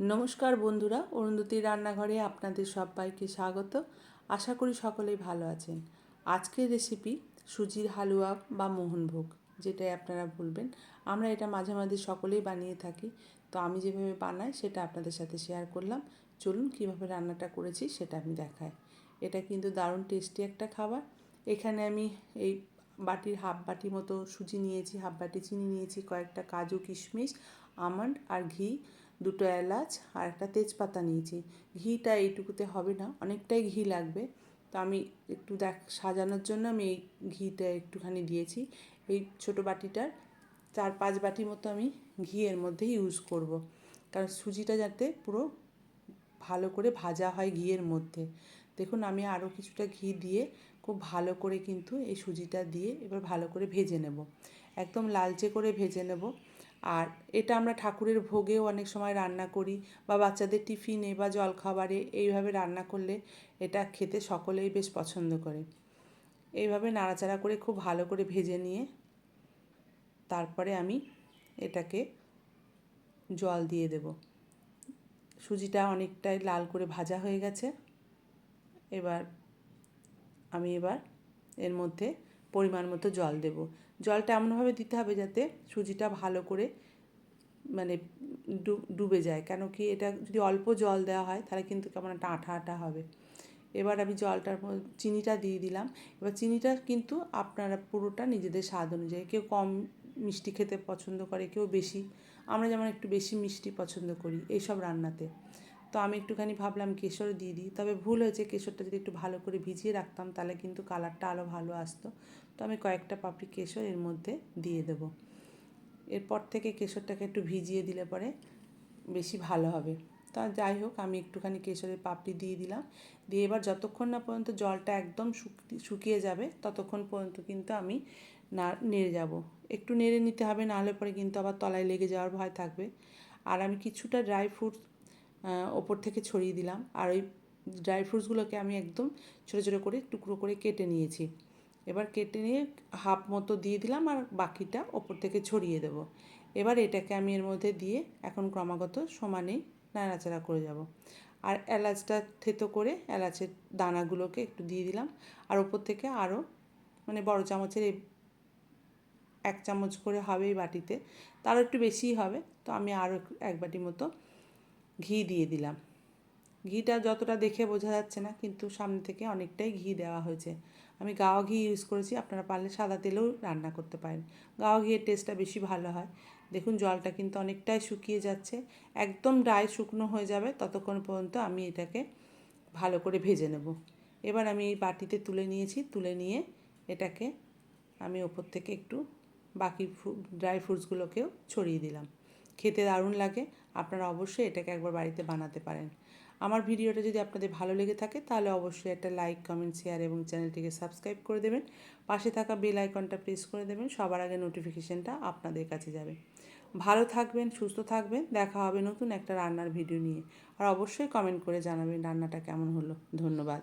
নমস্কার বন্ধুরা অরুন্ধতির রান্নাঘরে আপনাদের সবাইকে স্বাগত। আশা করি সকলেই ভালো আছেন। আজকের রেসিপি সুজির হালুয়া বা মোহনভোগ যেটাই আপনারা বলবেন। আমরা এটা মাঝে মাঝে সকলেই বানিয়ে থাকি। তো আমি যেভাবে বানাই, সেটা আপনাদের সাথে শেয়ার করলাম। চলুন কীভাবে রান্নাটা করেছি, সেটা আমি দেখাই। এটা কিন্তু দারুণ টেস্টি একটা খাবার। এখানে আমি এই বাটির হাফ বাটি মতো সুজি নিয়েছি, হাফ বাটি চিনি নিয়েছি, কয়েকটা কাজু কিশমিশ, আমন্ড আর ঘি। দুটো এলাচ আর একটা তেজপাতা নিয়েছি। ঘিটা এইটুকুতে হবে না, অনেকটাই ঘি লাগবে। তো আমি একটু দেখ, সাজানোর জন্য আমি এই ঘিটা একটুখানি দিয়েছি। এই ছোটো বাটিটার চার পাঁচ বাটি মতো আমি ঘি এর মধ্যে ইউজ করব। কারণ সুজিটা যাতে পুরো ভালো করে ভাজা হয় ঘিয়ের মধ্যে। দেখুন, আমি আরও কিছুটা ঘি দিয়ে খুব ভালো করে কিন্তু এই সুজিটা দিয়ে এবার ভালো করে ভেজে নেব। একদম লালচে করে ভেজে নেব। আর এটা আমরা ঠাকুরের ভোগেও অনেক সময় রান্না করি বা বাচ্চাদের টিফিনে বা জলখাবারে এইভাবে রান্না করলে এটা খেতে সকলেই বেশ পছন্দ করে। এইভাবে নাড়াচাড়া করে খুব ভালো করে ভেজে নিয়ে তারপরে আমি এটাকে জল দিয়ে দেব। সুজিটা অনেকটাই লাল করে ভাজা হয়ে গেছে। এবার আমি এবার এর মধ্যে পরিমাণ মতো জল দেব। জলটা এমনভাবে দিতে হবে যাতে সুজিটা ভালো করে মানে ডুবে যায়। কেন কি এটা যদি অল্প জল দেওয়া হয় তাহলে কিন্তু কেমন একটা আঠা আঠা হবে। এবার আমি জলটার চিনিটা দিয়ে দিলাম। এবার চিনিটা কিন্তু আপনারা পুরোটা নিজেদের স্বাদ অনুযায়ী, কেউ কম মিষ্টি খেতে পছন্দ করে, কেউ বেশি। আমরা যেমন একটু বেশি মিষ্টি পছন্দ করি এইসব রান্নাতে। তো আমি একটুখানি ভাবলাম কেশর দিয়ে দিই। তবে ভুল হয়েছে, কেশরটা যদি একটু ভালো করে ভিজিয়ে রাখতাম তাহলে কিন্তু কালারটা আরও ভালো আসতো। তো আমি কয়েকটা পাপড়ি কেশর এর মধ্যে দিয়ে দেবো। এরপর থেকে কেশরটাকে একটু ভিজিয়ে দিলে পরে বেশি ভালো হবে। তা যাই হোক, আমি একটুখানি কেশরের পাপড়ি দিয়ে দিলাম। দিয়ে এবার যতক্ষণ না পর্যন্ত জলটা একদম শুকিয়ে যাবে, ততক্ষণ পর্যন্ত কিন্তু আমি না, নেড়ে যাব। একটু নেড়ে নিতে হবে, নাহলে পরে কিন্তু আবার তলায় লেগে যাওয়ার ভয় থাকবে। আর আমি কিছুটা ড্রাই ফ্রুটস ওপর থেকে ছড়িয়ে দিলাম। আর ওই ড্রাই ফ্রুটসগুলোকে আমি একদম ছোটো ছোটো করে, টুকরো করে কেটে নিয়েছি। এবার কেটে নিয়ে হাফ মতো দিয়ে দিলাম আর বাকিটা ওপর থেকে ছড়িয়ে দেবো। এবার এটাকে আমি এর মধ্যে দিয়ে এখন ক্রমাগত সমানেই নাড়াচাড়া করে যাব। আর এলাচটা থেতো করে এলাচের দানাগুলোকে একটু দিয়ে দিলাম। আর ওপর থেকে আরও মানে বড় চামচের এক চামচ করে হবে এই বাটিতে। তারও একটু বেশিই হবে। তো আমি আরও এক বাটি মতো ঘি দিয়ে দিলাম। ঘিটা যতটা দেখে বোঝা যাচ্ছে না, কিন্তু সামনে থেকে অনেকটাই ঘি দেওয়া হয়েছে। আমি গাওয়া ঘি ইউজ করেছি, আপনারা পারলে সাদা তেলেও রান্না করতে পারেন। গাওয়া ঘিয়ের টেস্টটা বেশি ভালো হয়। দেখুন, জলটা কিন্তু অনেকটাই শুকিয়ে যাচ্ছে। একদম ড্রাই শুকনো হয়ে যাবে, ততক্ষণ পর্যন্ত আমি এটাকে ভালো করে ভেজে নেব। এবার আমি এই বাটিতে তুলে নিয়েছি। তুলে নিয়ে এটাকে আমি ওপর থেকে একটু বাকি ড্রাই ফ্রুটসগুলোকেও ছড়িয়ে দিলাম। খেতে দারুণ লাগে। আপনারা অবশ্যই এটাকে একবার বাড়িতে বানাতে পারেন। আমার ভিডিওটা যদি আপনাদের ভালো লেগে থাকে, তাহলে অবশ্যই একটা লাইক কমেন্ট শেয়ার এবং চ্যানেলটিকে সাবস্ক্রাইব করে দেবেন। পাশে থাকা বেল আইকনটা প্রেস করে দেবেন, সবার আগে নোটিফিকেশানটা আপনাদের কাছে যাবে। ভালো থাকবেন, সুস্থ থাকবেন, দেখা হবে নতুন একটা রান্নার ভিডিও নিয়ে। আর অবশ্যই কমেন্ট করে জানাবেন রান্নাটা কেমন হলো। ধন্যবাদ।